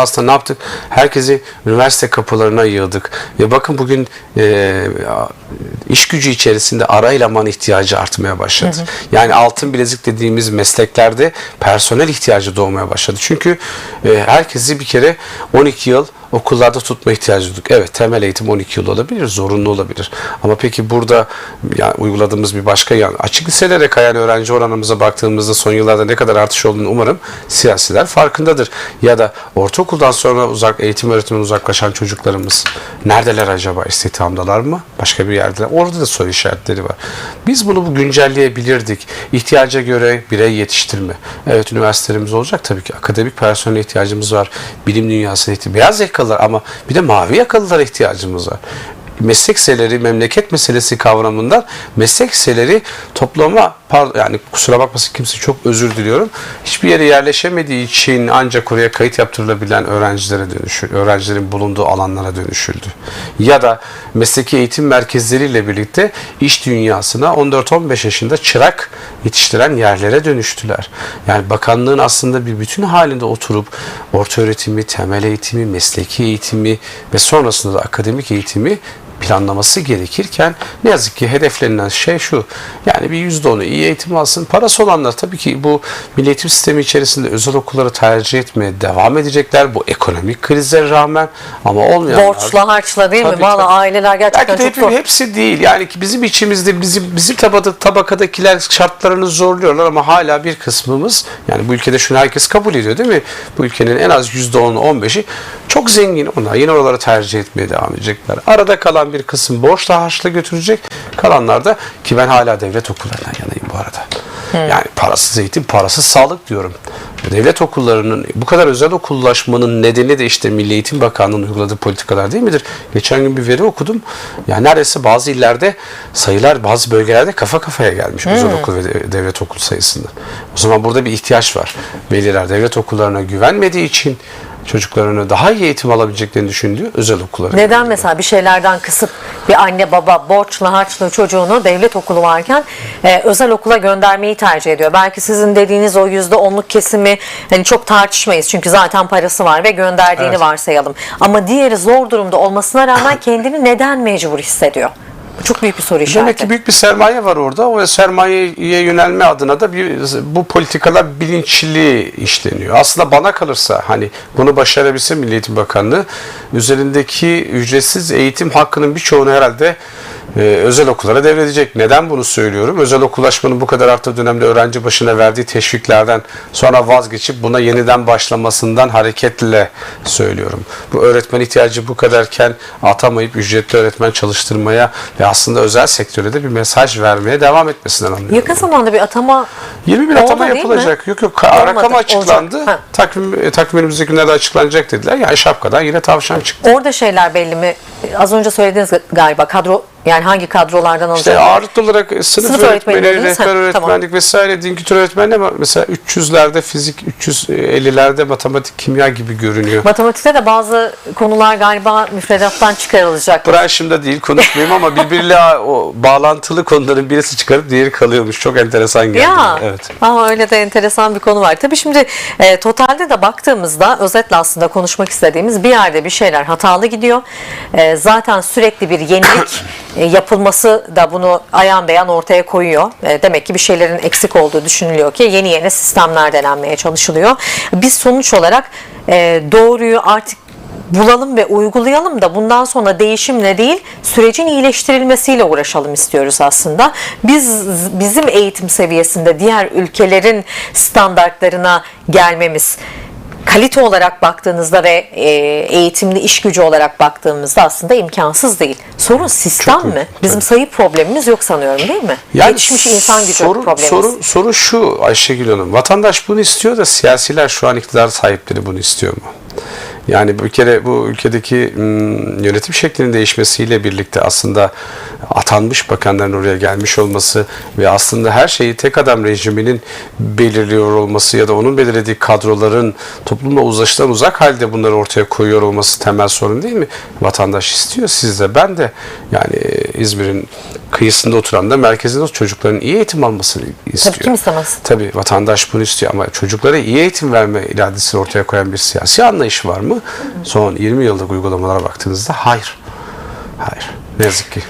aslında ne yaptık? Herkesi üniversite kapılarına yığdık. Ve bakın bugün e, iş gücü içerisinde ara eleman ihtiyacı artmaya başladı. Yani altın bilezik dediğimiz mesleklerde personel ihtiyacı doğmaya başladı. Çünkü e, herkesi bir kere 12 yıl okullarda tutma ihtiyacı duyduk. Evet temel eğitim 12 yıl olabilir, zorunlu olabilir. Ama peki burada yani uyguladığımız bir başka yan açık liselere kayan öğrenci oranımıza baktığımızda son yıllarda ne kadar artış olduğunu umarım siyasiler farkındadır. Ya da ortaokuldan sonra uzak eğitim öğretimden uzaklaşan çocuklarımız neredeler acaba? İstihdamdalar mı? Başka bir yerde. Orada da soru işaretleri var. Biz bunu bu güncelleyebilirdik. İhtiyaca göre birey yetiştirme. Evet üniversitelerimiz olacak tabii ki. Akademik personel ihtiyacımız var. Bilim dünyasına ihtiyacımız Beyaz yakalılar. Ama bir de mavi yakalılara ihtiyacımız var meslek liseleri memleket meselesi kavramından meslek liseleri toplama yani kusura bakmasın kimse çok özür diliyorum. Hiçbir yere yerleşemediği için ancak oraya kayıt yaptırılabilen öğrencilere dönüşü, öğrencilerin bulunduğu alanlara dönüşüldü. Ya da mesleki eğitim merkezleriyle birlikte iş dünyasına 14-15 yaşında çırak yetiştiren yerlere dönüştüler. Yani bakanlığın aslında bir bütün halinde oturup orta öğretimi, temel eğitimi, mesleki eğitimi ve sonrasında da akademik eğitimi planlaması gerekirken ne yazık ki hedeflenilen şey şu. Yani bir yüzde onu iyi eğitim alsın. Parası olanlar tabii ki bu milli eğitim sistemi içerisinde özel okulları tercih etmeye devam edecekler. Bu ekonomik krize rağmen ama olmayanlar. Borçla harçla değil mi? Tabii, Valla tabii. aileler gerçekten Belki de çok hep- hepsi değil. Yani ki bizim içimizde bizim bizim tabada, tabakadakiler şartlarını zorluyorlar ama hala bir kısmımız yani bu ülkede şunu herkes kabul ediyor değil mi? Bu ülkenin en az %10'u 15'i çok zengin onlar. Yine oraları tercih etmeye devam edecekler. Arada kalan bir kısım borçla harçla götürecek. Kalanlar da ki ben hala devlet okullarından yanayım bu arada. Yani parasız eğitim, parasız sağlık diyorum. Devlet okullarının bu kadar özel okullaşmanın nedeni de işte Milli Eğitim Bakanlığı'nın uyguladığı politikalar değil midir? Geçen gün bir veri okudum. Yani neredeyse bazı illerde sayılar bazı bölgelerde kafa kafaya gelmiş özel okul ve de- devlet okul sayısında. O zaman burada bir ihtiyaç var. Veliler devlet okullarına güvenmediği için çocuklarını daha iyi eğitim alabileceklerini düşündüğü özel okullara Neden gönderiyor. mesela bir şeylerden kısıp bir anne baba borçla harçla çocuğunu devlet okulu varken e, özel okula göndermeyi tercih ediyor. Belki sizin dediğiniz o yüzde onluk kesimi hani çok tartışmayız çünkü zaten parası var ve gönderdiğini Evet. varsayalım. Ama diğeri zor durumda olmasına rağmen kendini neden mecbur hissediyor? Çok büyük bir soru işareti. Demek ki büyük bir sermaye var orada. O sermayeye yönelme adına da bir, bu politikalar bilinçli işleniyor. Aslında bana kalırsa hani bunu başarabilse Milli Eğitim Bakanlığı üzerindeki ücretsiz eğitim hakkının birçoğunu herhalde e, özel okullara devredecek. Neden bunu söylüyorum? Özel okullaşmanın bu kadar arttığı dönemde öğrenci başına verdiği teşviklerden sonra vazgeçip buna yeniden başlamasından hareketle söylüyorum. Bu öğretmen ihtiyacı bu kadarken atamayıp ücretli öğretmen çalıştırmaya ve aslında özel sektöre de bir mesaj vermeye devam etmesinden anlıyorum. Yakın zamanda bir atama 20 bin Oldu atama yapılacak. Yok yok Olmadı, rakam açıklandı. olacak. Ha. Takvim e, takvim önümüzdeki günlerde açıklanacak dediler. Yani şapkadan yine tavşan çıktı. orada şeyler belli mi? Az önce söylediniz galiba kadro yani hangi kadrolardan İşte alacak? ağırlıklı olarak sınıf, Sınıf dediniz. rehber Ha, öğretmenlik tamam. vesaire din kültürü öğretmeni ama mesela 300'lerde fizik, 350'lerde matematik, kimya gibi görünüyor. Matematikte de bazı konular galiba müfredattan çıkarılacak. Branşımda değil konuşmayayım ama birbiriyle o bağlantılı konuların birisi çıkarıp diğeri kalıyormuş. Çok enteresan geldi. Ya. Evet. ama öyle de enteresan bir konu var. Tabii şimdi e, totalde de baktığımızda özetle aslında konuşmak istediğimiz bir yerde bir şeyler hatalı gidiyor. E, zaten sürekli bir yenilik yapılması da bunu ayan beyan ortaya koyuyor. E, demek ki bir şeylerin eksik olduğu düşünülüyor ki yeni yeni sistemler denenmeye çalışılıyor. Biz sonuç olarak e, doğruyu artık bulalım ve uygulayalım da bundan sonra değişimle değil sürecin iyileştirilmesiyle uğraşalım istiyoruz aslında. Biz bizim eğitim seviyesinde diğer ülkelerin standartlarına gelmemiz kalite olarak baktığınızda ve e, eğitimli iş gücü olarak baktığımızda aslında imkansız değil. Sorun sistem Çok mi? iyi, Bizim sayı problemimiz yok sanıyorum değil mi? Yani Yetişmiş insan gücü soru, problemimiz. Soru, soru şu Ayşegül Hanım. Vatandaş bunu istiyor da siyasiler şu an iktidar sahipleri bunu istiyor mu? Yani bir kere bu ülkedeki yönetim şeklinin değişmesiyle birlikte aslında atanmış bakanların oraya gelmiş olması ve aslında her şeyi tek adam rejiminin belirliyor olması ya da onun belirlediği kadroların toplumla uzlaşıdan uzak halde bunları ortaya koyuyor olması temel sorun değil mi? Vatandaş istiyor siz de ben de yani İzmir'in kıyısında oturan da merkezinde oturan çocukların iyi eğitim almasını istiyor. kim istemez? Tabii vatandaş bunu istiyor ama çocuklara iyi eğitim verme iradesini ortaya koyan bir siyasi anlayış var mı? Son 20 yıllık uygulamalara baktığınızda hayır. Hayır. Ne yazık ki.